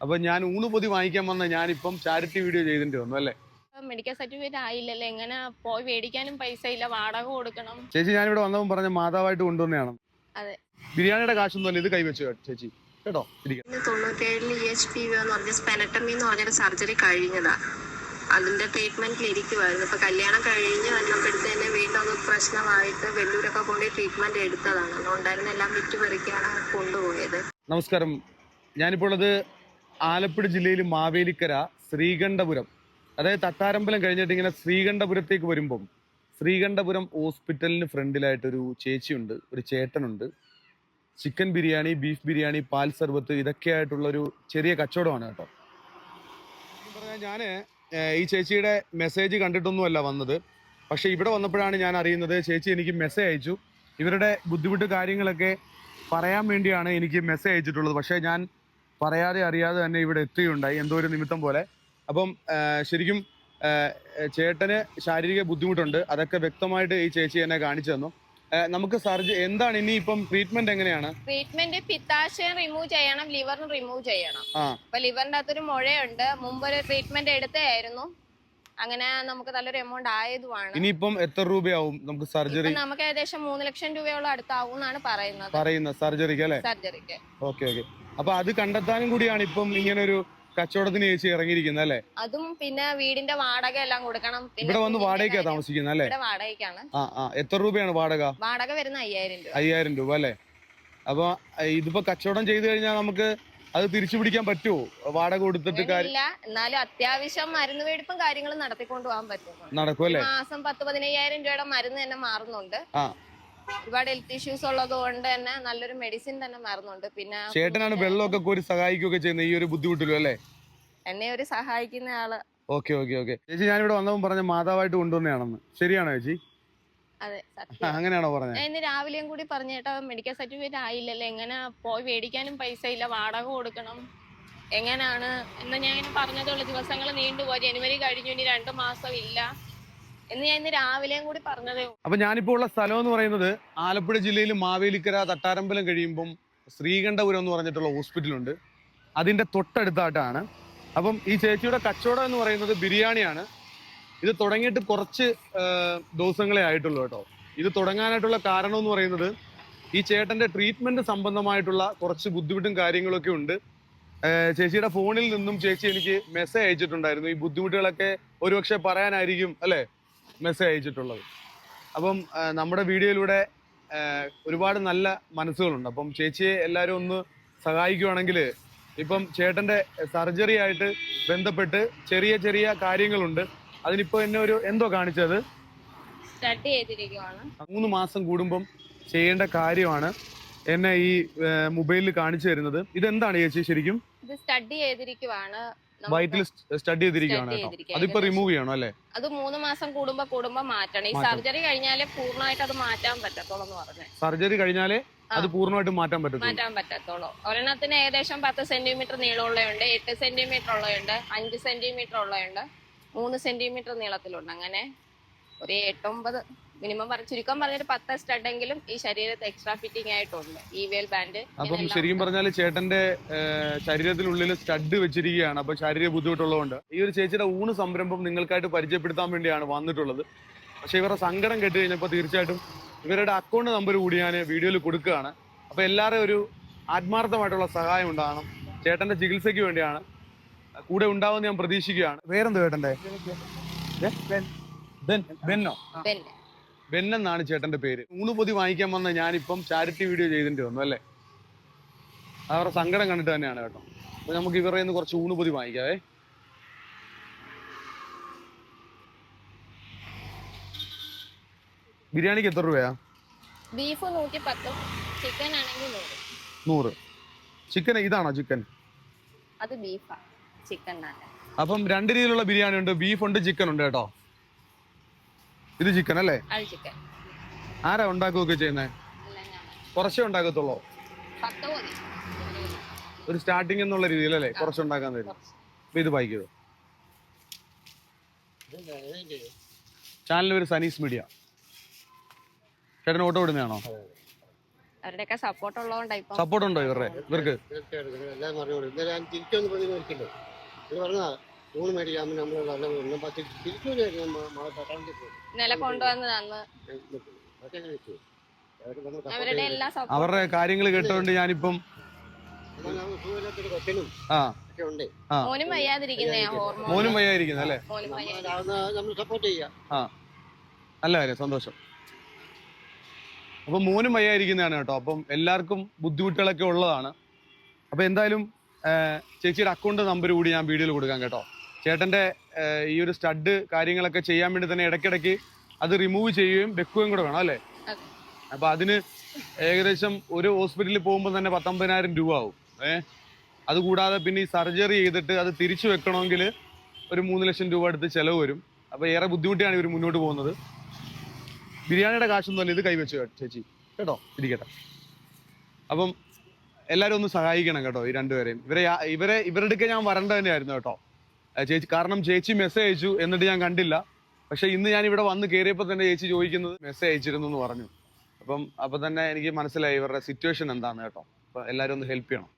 അപ്പൊ ഞാൻ ഊണ് പൊതി വാങ്ങിക്കാൻ വന്ന ഞാനിപ്പം ചാരിറ്റി വീഡിയോ ചെയ്തിട്ട് വന്നു അല്ലേ? മെഡിക്കൽ സർട്ടിഫിക്കറ്റ് ആയില്ലല്ലേ എങ്ങനെ പോയി മേടിക്കാനും പൈസ ഇല്ല വാടക കൊടുക്കണം. ചേച്ചി ഞാൻ ഇവിടെ വന്നപ്പോൾ പറഞ്ഞ മാതാവായിട്ട് കൊണ്ടുവന്നതാണ്. അതെ. ബിരിയാണിയുടെ കാശൊന്നും അല്ല ഇത് കൈവച്ചു ചേച്ചി. കേട്ടോ ഇരിക്കാം. പിന്നെ തൊണ്ണൂറ്റേഴിൽ ഇ എച്ച് പി വി എന്ന് പറഞ്ഞ സ്പെനട്ടമി എന്ന് പറഞ്ഞൊരു സർജറി കഴിഞ്ഞതാ. അതിന്റെ ട്രീറ്റ്മെന്റിൽ ഇരിക്കുവായിരുന്നു. ഇപ്പൊ കല്യാണം കഴിഞ്ഞ് വന്നപ്പോഴത്തേനെ വീണ്ടും അത് പ്രശ്നമായിട്ട് വെല്ലൂരൊക്കെ കൊണ്ടുപോയി ട്രീറ്റ്മെന്റ് എടുത്തതാണ്. ഉണ്ടായിരുന്ന എല്ലാം വിറ്റ് പെറുക്കിയാണ് കൊണ്ടുപോയത്. നമസ്കാരം. ഞാനിപ്പോൾ ഉള്ളത് ആലപ്പുഴ ജില്ലയിൽ മാവേലിക്കര ശ്രീകണ്ഠപുരം. അതായത് തട്ടാരമ്പലം കഴിഞ്ഞിട്ട് ഇങ്ങനെ ശ്രീകണ്ഠപുരത്തേക്ക് വരുമ്പം ശ്രീകണ്ഠപുരം ഹോസ്പിറ്റലിന് ഫ്രണ്ടിലായിട്ടൊരു ചേച്ചിയുണ്ട് ഒരു ചേട്ടനുണ്ട്. ചിക്കൻ ബിരിയാണി ബീഫ് ബിരിയാണി പാൽ സർബത്ത് ഇതൊക്കെ ആയിട്ടുള്ള ഒരു ചെറിയ കച്ചവടമാണ് കേട്ടോ. ഞാൻ ഈ ചേച്ചിയുടെ മെസ്സേജ് കണ്ടിട്ടൊന്നുമല്ല വന്നത്. പക്ഷേ ഇവിടെ വന്നപ്പോഴാണ് ഞാൻ അറിയുന്നത് ചേച്ചി എനിക്ക് മെസ്സേജ് അയച്ചു. ഇവരുടെ ബുദ്ധിമുട്ട് കാര്യങ്ങളൊക്കെ പറയാൻ വേണ്ടിയാണ് എനിക്ക് മെസ്സേജ് അയച്ചിട്ടുള്ളത്. പക്ഷേ ഞാൻ പറയാതെ അറിയാതെ തന്നെ ഇവിടെ എത്തുകയുണ്ടായി എന്തോ ഒരു നിമിത്തം പോലെ. അപ്പം ശരിക്കും ചേട്ടന് ശാരീരിക ബുദ്ധിമുട്ടുണ്ട്. അതൊക്കെ വ്യക്തമായിട്ട് ഈ ചേച്ചി എന്നെ കാണിച്ചു തന്നു. നമുക്ക് സർജറി എന്താണ് ഇനി ഇപ്പം ട്രീറ്റ്മെന്റ് എങ്ങനെയാണ്? ട്രീറ്റ്മെന്റ് പിത്താശയം റിമൂവ് ചെയ്യണം ലിവറിന് റിമൂവ് ചെയ്യണം. അപ്പൊ ലിവറിന്റെ അകത്തൊരു മുഴയുണ്ട്. മുമ്പ് ഒരു ട്രീറ്റ്മെന്റ് എടുത്തായിരുന്നു അങ്ങനെ നമുക്ക് നല്ലൊരു എമൗണ്ട് ആയതുമാണ്. ഇനിയിപ്പം എത്ര രൂപയാവും നമുക്ക് സർജറി നമുക്ക് ഏകദേശം മൂന്ന് ലക്ഷം രൂപയോളം അടുത്താവും എന്നാണ് പറയുന്നത് പറയുന്നത് സർജറിക്ക് അല്ലേ? സർജറിക്ക് ഓക്കെ ഓക്കെ അപ്പൊ അത് കണ്ടെത്താനും കൂടിയാണ് ഇപ്പം ഇങ്ങനെ ഒരു കച്ചവടത്തിന് ചേച്ചി ഇറങ്ങിയിരിക്കുന്നത് അല്ലെ? അതും പിന്നെ വീടിന്റെ വാടക എല്ലാം കൊടുക്കണം. ഇവിടെ വന്ന് വാടകയ്ക്കാ താമസിക്കുന്നത് അല്ലെ? ഇവിടെ വാടകയ്ക്കാണ്. ആ ആ. എത്ര രൂപയാണ് വാടക? വാടക വരുന്ന അയ്യായിരം രൂപ. അയ്യായിരം രൂപ അല്ലെ? അപ്പൊ ഇതിപ്പോ കച്ചവടം ചെയ്തു കഴിഞ്ഞാൽ നമുക്ക് അത് തിരിച്ചു പിടിക്കാൻ പറ്റുമോ വാടക കൊടുത്തിട്ട് കാര്യമില്ല എന്നാലും അത്യാവശ്യം മരുന്ന് മേടിപ്പും കാര്യങ്ങളും നടത്തിക്കൊണ്ടു പോകാൻ പറ്റും. നടക്കും അല്ലേ? മാസം പത്ത് പതിനയ്യായിരം രൂപയുടെ മരുന്ന് തന്നെ മാറുന്നുണ്ട്. ആ. ഒരുപാട് ഹെൽത്ത് ഇഷ്യൂസ് ഉള്ളത് കൊണ്ട് തന്നെ നല്ലൊരു മെഡിസിൻ തന്നെ മാറുന്നുണ്ട്. പിന്നെ ചേട്ടനാണ് വെള്ളമൊക്കെ കോരി സഹായിക്കുകയൊക്കെ ചെയ്യുന്നത് ഈ ഒരു ബുദ്ധിമുട്ടിലും അല്ലേ? എന്നെ ഒരു സഹായിക്കുന്ന ആൾ. Okay okay okay. ചേച്ചി ഞാൻ ഞാനിവിടെ വന്നപ്പോൾ പറഞ്ഞ മാതാവായിട്ട് കൊണ്ടുവന്നതാണെന്ന്. ശരിയാണോ ചേച്ചി? അതെ സത്യം അങ്ങനെയാണോ പറഞ്ഞത് ഞാൻ ഇന്ന് രാവിലെയും കൂടി പറഞ്ഞേട്ടാ മെഡിക്കൽ സർട്ടിഫിക്കറ്റ് ആയില്ലല്ലോ എങ്ങനെ പോയി മേടിക്കാനും പൈസ ഇല്ല വാടക കൊടുക്കണം എങ്ങനെയാണ് എന്ന് ഞാൻ ഇങ്ങനെ പറഞ്ഞതുള്ള ദിവസങ്ങൾ നീണ്ടുപോയി. ജനുവരി കഴിഞ്ഞു ഇനി രണ്ടു മാസം ഇല്ല. എന്ന് ഞാൻ ഇന്ന് രാവിലെയും കൂടി പറഞ്ഞതേ. അപ്പൊ ഞാനിപ്പോ ഉള്ള സ്ഥലം എന്ന് പറയുന്നത് ആലപ്പുഴ ജില്ലയിൽ മാവേലിക്കര തട്ടാരമ്പലം കഴിയുമ്പം ശ്രീകണ്ഠപുരം എന്ന് പറഞ്ഞിട്ടുള്ള ഹോസ്പിറ്റൽ ഉണ്ട്. അതിന്റെ തൊട്ടടുത്തായിട്ടാണ്. അപ്പം ഈ ചേച്ചിയുടെ കച്ചവടം എന്ന് പറയുന്നത് ബിരിയാണിയാണ്. ഇത് തുടങ്ങിയിട്ട് കുറച്ച് ദിവസങ്ങളെ ആയിട്ടുള്ളൂ കേട്ടോ. ഇത് തുടങ്ങാനായിട്ടുള്ള കാരണം എന്ന് പറയുന്നത് ഈ ചേട്ടന്റെ ട്രീറ്റ്മെന്റ് സംബന്ധമായിട്ടുള്ള കുറച്ച് ബുദ്ധിമുട്ടും കാര്യങ്ങളൊക്കെ ഉണ്ട്. ചേച്ചിയുടെ ഫോണിൽ നിന്നും ചേച്ചി എനിക്ക് മെസ്സേജ് അയച്ചിട്ടുണ്ടായിരുന്നു. ഈ ബുദ്ധിമുട്ടുകളൊക്കെ ഒരുപക്ഷെ പറയാനായിരിക്കും അല്ലെ? മെസ്സേജ് അയച്ചിട്ടുള്ളത് അപ്പം നമ്മുടെ വീഡിയോയിലൂടെ ഒരുപാട് നല്ല മനസ്സുകളുണ്ട്. അപ്പം ചേച്ചിയെ എല്ലാവരും ഒന്ന് സഹായിക്കുവാണെങ്കിൽ ഇപ്പം ചേട്ടന്റെ സർജറി ആയിട്ട് ബന്ധപ്പെട്ട് ചെറിയ ചെറിയ കാര്യങ്ങളുണ്ട്. അതിനിപ്പോ എന്നെ ഒരു എന്തോ കാണിച്ചത്? മൂന്ന് മാസം കൂടുമ്പം ചെയ്യേണ്ട കാര്യമാണ് എന്നെ ഈ മൊബൈലിൽ കാണിച്ചു തരുന്നത്. ഇതെന്താണ് ചേച്ചി ശരിക്കും? ഇത് സ്റ്റഡി ചെയ്തിരിക്കുവാണ്. വയറ്റിൽ സ്റ്റഡി ചെയ്തിരിക്കുകയാണ് കേട്ടോ. അതിപ്പോ റിമൂവ് ചെയ്യണം അല്ലേ? അത് മൂന്ന് മാസം കൂടുമ്പോ കൂടുമ്പോ മാറ്റണം. ഈ സർജറി കഴിഞ്ഞാലേ പൂർണമായിട്ട് അത് മാറ്റാൻ പറ്റത്തുള്ളൂ എന്ന് പറഞ്ഞു. സർജറി കഴിഞ്ഞാലേ അത് പൂർണമായിട്ട് മാറ്റാൻ പറ്റത്തുള്ളൂ. മാറ്റാൻ പറ്റത്തുള്ളൂ. ഒരെണ്ണത്തിന് ഏകദേശം പത്ത് സെന്റിമീറ്റർ നീളമുള്ളതുണ്ട് എട്ട് സെന്റിമീറ്റർ ഉള്ളതുണ്ട് അഞ്ച് സെന്റിമീറ്റർ ഉള്ളതുണ്ട് മൂന്ന് സെന്റിമീറ്റർ നീളത്തിലുണ്ട്. അങ്ങനെ ഒരു എട്ടൊമ്പത് മിനിമം പറഞ്ഞ ചുരുക്കം പറഞ്ഞൊരു പത്ത് സ്റ്റഡെങ്കിലും ഈ ശരീരത്തെ എക്സ്ട്രാ ഫിറ്റിംഗ് ആയിട്ടുണ്ട്. ഈ വേൽ ബാൻഡ് അപ്പം ശരിക്കും പറഞ്ഞാൽ ചേട്ടന്റെ ശരീരത്തിനുള്ളിൽ സ്റ്റഡ് വെച്ചിരിക്കുകയാണ്. അപ്പൊ ശാരീരിക ബുദ്ധിമുട്ടുള്ളതുകൊണ്ട് ഈ ഒരു ചേച്ചിയുടെ ഊണ് സംരംഭം നിങ്ങൾക്കായിട്ട് പരിചയപ്പെടുത്താൻ വേണ്ടിയാണ് വന്നിട്ടുള്ളത്. പക്ഷെ ഇവരുടെ സങ്കടം കേട്ട് കഴിഞ്ഞപ്പോൾ തീർച്ചയായിട്ടും ഇവരുടെ അക്കൗണ്ട് നമ്പർ കൂടി ഞാൻ വീഡിയോയിൽ കൊടുക്കുകയാണ്. അപ്പൊ എല്ലാവരും ഒരു ആത്മാർത്ഥമായിട്ടുള്ള സഹായം ഉണ്ടാകണം. ചേട്ടന്റെ ചികിത്സയ്ക്ക് വേണ്ടിയാണ് കൂടെ ഉണ്ടാവുമെന്ന് ഞാൻ പ്രതീക്ഷിക്കുകയാണ്. വേറെന്ത്? ബെൻ. ബെന്നോ. പിന്നെ എന്നാണ് ചേട്ടന്റെ പേര്. ഊണ് പൊതി വാങ്ങിക്കാൻ വന്ന ഞാനിപ്പം ചാരിറ്റി വീഡിയോ ചെയ്തിട്ട് വന്നു അല്ലേ? അവരുടെ സങ്കടം കണ്ടിട്ട് തന്നെയാണ് കേട്ടോ. അപ്പൊ നമുക്ക് ഇവരുടെ നിന്ന് കുറച്ച് ഊണ് പൊതി വാങ്ങിക്കാവേ ബിരിയാണിക്ക് എത്ര രൂപയാ? ബീഫ് നൂറ്റി പത്തും ചിക്കൻ ആണെങ്കിൽ നൂറ്. ചിക്കൻ ഇതാണോ ചിക്കൻ? അത് ബീഫാ ചിക്കൻ അപ്പം രണ്ട് രീതിയിലുള്ള ബിരിയാണി ഉണ്ട് ബീഫ് ഉണ്ട് ചിക്കൻ ഉണ്ട് കേട്ടോ. ഇത് ചിക്കൻ അല്ലേ? ആരാ ഉണ്ടാക്കുകയൊക്കെ എല്ലാം ഞാൻ. കുറച്ചേ ഉണ്ടാക്കത്തുള്ളോ ഒരു സ്റ്റാർട്ടിങ് എന്നുള്ള രീതിയിലല്ലേ കുറച്ചുണ്ടാക്കാൻ തരും അപ്പൊ ഇത് ചെയ്തു ചാനൽ ഒരു സനീസ് മീഡിയ ചേട്ടൻ ഓട്ടോ വിടുന്നതാണോ അവരുടെയൊക്കെ സപ്പോർട്ട് സപ്പോർട്ട് ഉണ്ടോ ഇവരുടെ? ഇവർക്ക്? ഊണ് മേടിക്കാമെന്ന് നമ്മൾ നല്ല ഒന്നും പത്ത് തിരിച്ചു പട്ടാളത്തിൽ പോകും ഇന്നലെ കൊണ്ടുവന്ന് തന്ന് അതൊക്കെ എങ്ങനെ വെച്ചു. അതൊക്കെ നമ്മൾ അവരുടെ എല്ലാ സപ്പോർട്ട് അവരുടെ കാര്യങ്ങൾ കേട്ടോണ്ട് ഞാനിപ്പം മോനും വയ്യാതിരിക്കുന്ന ഹോർമോൺ. മോനും വയ്യായിരിക്കുന്നത് അല്ലേ? മോനും നമ്മൾ സപ്പോർട്ട് ചെയ്യാം. നല്ല കാര്യം സന്തോഷം. അപ്പൊ മോനും വയ്യായിരിക്കുന്നതാണ് കേട്ടോ. അപ്പം എല്ലാവർക്കും ബുദ്ധിമുട്ടുകളൊക്കെ ഉള്ളതാണ്. അപ്പൊ എന്തായാലും ചേച്ചിയുടെ അക്കൗണ്ട് നമ്പർ കൂടി ഞാൻ വീഡിയോയിൽ കൊടുക്കാം കേട്ടോ. ചേട്ടന്റെ ഈ ഒരു സ്റ്റഡ് കാര്യങ്ങളൊക്കെ ചെയ്യാൻ വേണ്ടി തന്നെ ഇടയ്ക്കിടയ്ക്ക് അത് റിമൂവ് ചെയ്യുകയും വെക്കുകയും കൂടെ വേണം അല്ലേ? അപ്പൊ അതിന് ഏകദേശം ഒരു ഹോസ്പിറ്റലിൽ പോകുമ്പോൾ തന്നെ പത്തൊമ്പതിനായിരം രൂപ ആവും. ഏഹ് അതുകൂടാതെ പിന്നെ ഈ സർജറി ചെയ്തിട്ട് അത് തിരിച്ചു വെക്കണമെങ്കിൽ ഒരു മൂന്ന് ലക്ഷം രൂപ അടുത്ത് ചിലവ് വരും. അപ്പോൾ ഏറെ ബുദ്ധിമുട്ടിയാണ് ഇവർ മുന്നോട്ട് പോകുന്നത്. ബിരിയാണിയുടെ കാശൊന്നും അല്ല ഇത് കൈവച്ചു ചേച്ചി? കേട്ടോ? ഇരിക്കട്ടെ. അപ്പം എല്ലാവരും ഒന്ന് സഹായിക്കണം കേട്ടോ ഈ രണ്ടുപേരെയും. ഇവരെ ഇവരെ ഇവരുടെ ഞാൻ വരേണ്ട തന്നെയായിരുന്നു കേട്ടോ. ചേച്ചി കാരണം ചേച്ചി മെസ്സേജ് അയച്ചു എന്നിട്ട് ഞാൻ കണ്ടില്ല. പക്ഷെ ഇന്ന് ഞാൻ ഇവിടെ വന്ന് കയറിയപ്പോൾ തന്നെ ചേച്ചി ചോദിക്കുന്നത് മെസ്സേജ് അയച്ചിരുന്നു എന്ന് പറഞ്ഞു. അപ്പം അപ്പം തന്നെ എനിക്ക് മനസ്സിലായി ഇവരുടെ സിറ്റുവേഷൻ എന്താണ് കേട്ടോ. അപ്പം എല്ലാവരും ഒന്ന് ഹെൽപ്പ് ചെയ്യണം.